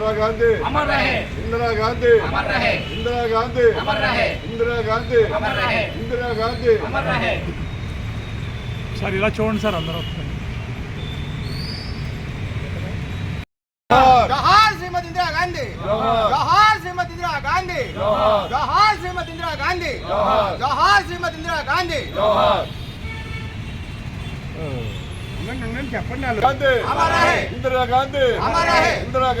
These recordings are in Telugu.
इंदिरा गांधी अमर रहे इंदिरा गांधी अमर रहे इंदिरा गांधी अमर रहे इंदिरा गांधी अमर रहे इंदिरा गांधी अमर रहे సార్ ఇలా చూడండి సార్ అందరూ ఒకసారి. जोहार जोहार श्रीमती इंदिरा गांधी जोहार। जोहार श्रीमती इंदिरा गांधी जोहार। जोहार श्रीमती इंदिरा गांधी जोहार। ఇందిరా గాంధీ! ఇందిరా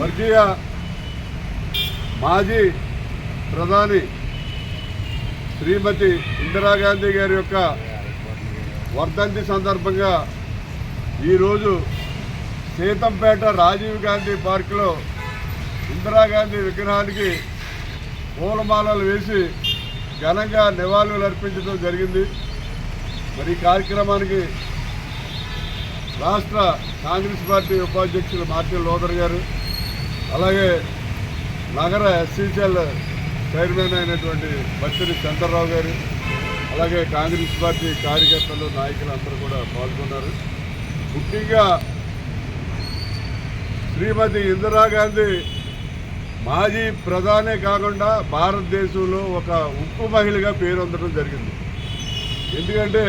వర్గీయ మాజీ ప్రధాని శ్రీమతి ఇందిరాగాంధీ గారి యొక్క వర్ధంతి సందర్భంగా ఈరోజు సీతంపేట రాజీవ్ గాంధీ పార్కులో ఇందిరాగాంధీ విగ్రహానికి పూలమాలలు వేసి ఘనంగా నివాళులు అర్పించడం జరిగింది. మరి ఈ కార్యక్రమానికి రాష్ట్ర కాంగ్రెస్ పార్టీ ఉపాధ్యక్షులు మార్టిన్ లోదర్ గారు అలాగే నగర ఎస్సీసీఎల్ చైర్మన్ అయినటువంటి బత్తిరి చంద్రరావు గారు అలాగే కాంగ్రెస్ పార్టీ కార్యకర్తలు నాయకులు అందరూ కూడా పాల్గొన్నారు. ముఖ్యంగా శ్రీమతి ఇందిరాగాంధీ మాజీ ప్రధానే కాకుండా భారతదేశంలో ఒక ఉక్కు మహిళగా పేరొందడం జరిగింది. ఎందుకంటే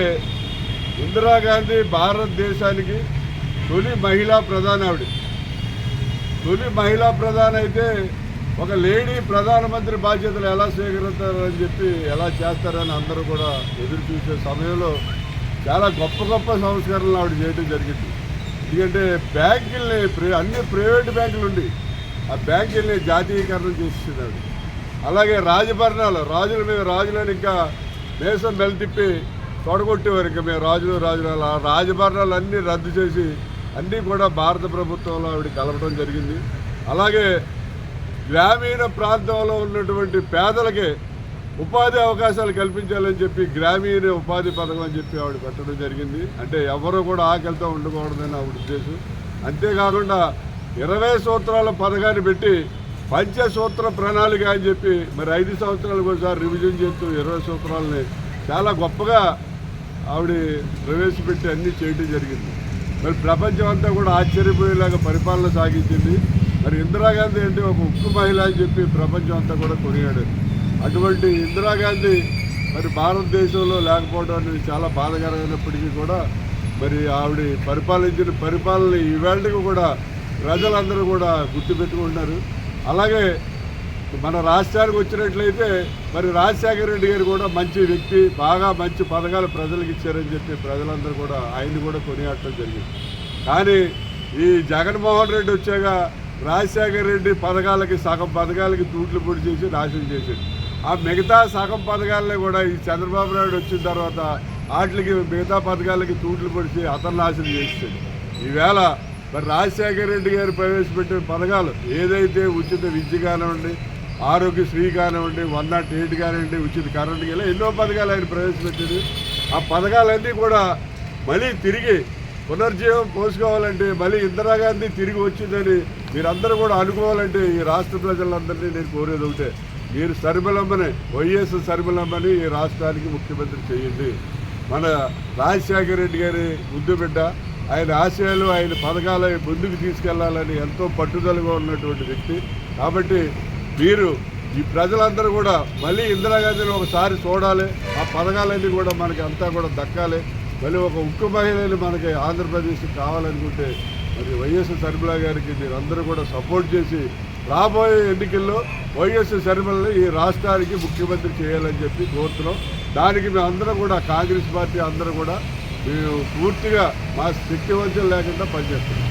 ఇందిరాగాంధీ భారతదేశానికి తొలి మహిళా ప్రధాని ఆవిడ. తొలి మహిళా ప్రధాని అయితే ఒక లేడీ ప్రధానమంత్రి బాధ్యతలు ఎలా స్వీకరిస్తారని చెప్పి ఎలా చేస్తారని అందరూ కూడా ఎదురు చూసే సమయంలో చాలా గొప్ప గొప్ప సంస్కరణలు ఆవిడ చేయడం జరిగింది. ఎందుకంటే బ్యాంకుల్ని ప్రైవే- అన్ని ప్రైవేట్ బ్యాంకులు ఉండి ఆ బ్యాంకుల్ని జాతీయకరణం చేసేసింది ఆవిడ. అలాగే రాజభరణాలు రాజుల మీద రాజులను ఇంకా దేశం మెలతిప్పి తొడగొట్టేవారు ఇంకా మేము రాజులు రాజులు ఆ రాజభరణాలు అన్నీ రద్దు చేసి అన్నీ కూడా భారత ప్రభుత్వంలో ఆవిడ కలపడం జరిగింది. అలాగే గ్రామీణ ప్రాంతంలో ఉన్నటువంటి పేదలకి ఉపాధి అవకాశాలు కల్పించాలని చెప్పి గ్రామీణ ఉపాధి పథకం అని చెప్పి ఆవిడ పెట్టడం జరిగింది. అంటే ఎవరు కూడా ఆకలితో ఉండకూడదని ఆవిడ ఉద్దేశం. అంతేకాకుండా ఇరవై సూత్రాల పథకాన్ని పెట్టి పంచసూత్ర ప్రణాళిక అని చెప్పి మరి ఐదు సంవత్సరాలకు ఒకసారి రివిజన్ చేస్తూ ఇరవై సూత్రాలని చాలా గొప్పగా ఆవిడ ప్రవేశపెట్టి అన్నీ చేయడం జరిగింది. మరి ప్రపంచం అంతా కూడా ఆశ్చర్యపోయేలాగా పరిపాలన సాగించింది. మరి ఇందిరాగాంధీ అంటే ఒక ఉక్కు మహిళ అని చెప్పి ప్రపంచం అంతా కూడా కొనియాడారు. అటువంటి ఇందిరాగాంధీ మరి భారతదేశంలో లేకపోవడం అనేది చాలా బాధకరమైనప్పటికీ కూడా మరి ఆవిడ పరిపాలించిన పరిపాలన ఈవేళకి కూడా ప్రజలందరూ కూడా గుర్తుపెట్టుకుంటున్నారు. అలాగే మన రాష్ట్రానికి వచ్చినట్లయితే మరి రాజశేఖర రెడ్డి గారు కూడా మంచి వ్యక్తి బాగా మంచి పథకాలు ప్రజలకు ఇచ్చారని చెప్పి ప్రజలందరూ కూడా ఆయన్ని కూడా కొనియాడటం జరిగింది. కానీ ఈ జగన్మోహన్ రెడ్డి వచ్చాక రాజశేఖర రెడ్డి పథకాలకి సగం పథకాలకి తూట్లు పొడి చేసి నాశనం చేశాడు. ఆ మిగతా సగం పథకాలని కూడా ఈ చంద్రబాబు నాయుడు వచ్చిన తర్వాత వాటికి మిగతా పథకాలకి తూట్లు పొడిచి అతను నాశనం చేసాడు ఈవేళ మరి రాజశేఖర రెడ్డి గారు ప్రవేశపెట్టిన పథకాలు ఏదైతే ఉచిత విద్య కానివ్వండి ఆరోగ్యశ్రీ కానివ్వండి వన్ నాట్ ఎయిట్ కానివ్వండి ఉచిత కరెంట్ ఇలా ఎన్నో పథకాలు ఆయన ప్రవేశపెట్టింది ఆ పథకాలన్నీ కూడా మళ్ళీ తిరిగి పునర్జీవం పోసుకోవాలంటే మళ్ళీ ఇందిరాగాంధీ తిరిగి వచ్చిందని మీరందరూ కూడా అనుకోవాలంటే ఈ రాష్ట్ర ప్రజలందరినీ నేను కోరేది ఒకటే. మీరు సరిమలమ్మని వైఎస్ సరిమలమ్మని ఈ రాష్ట్రానికి ముఖ్యమంత్రి చేయండి. మన రాజశేఖర రెడ్డి గారి ముద్దు బిడ్డ ఆయన ఆశయాలు ఆయన పథకాలు ముందుకు తీసుకెళ్ళాలని ఎంతో పట్టుదలగా ఉన్నటువంటి వ్యక్తి. కాబట్టి మీరు ఈ ప్రజలందరూ కూడా మళ్ళీ ఇందిరాగాంధీని ఒకసారి చూడాలి. ఆ పథకాలన్నీ కూడా మనకి అంతా కూడా దక్కాలి. మళ్ళీ ఒక ఉక్కు మహిళని మనకి ఆంధ్రప్రదేశ్ కావాలనుకుంటే మరి వైఎస్ శర్మిల గారికి మీరందరూ కూడా సపోర్ట్ చేసి రాబోయే ఎన్నికల్లో వైఎస్ శర్మల్ని ఈ రాష్ట్రానికి ముఖ్యమంత్రి చేయాలని చెప్పి కోరుతున్నాం. దానికి మేము కూడా కాంగ్రెస్ పార్టీ అందరూ కూడా మేము పూర్తిగా మా శక్తి లేకుండా పనిచేస్తున్నాం.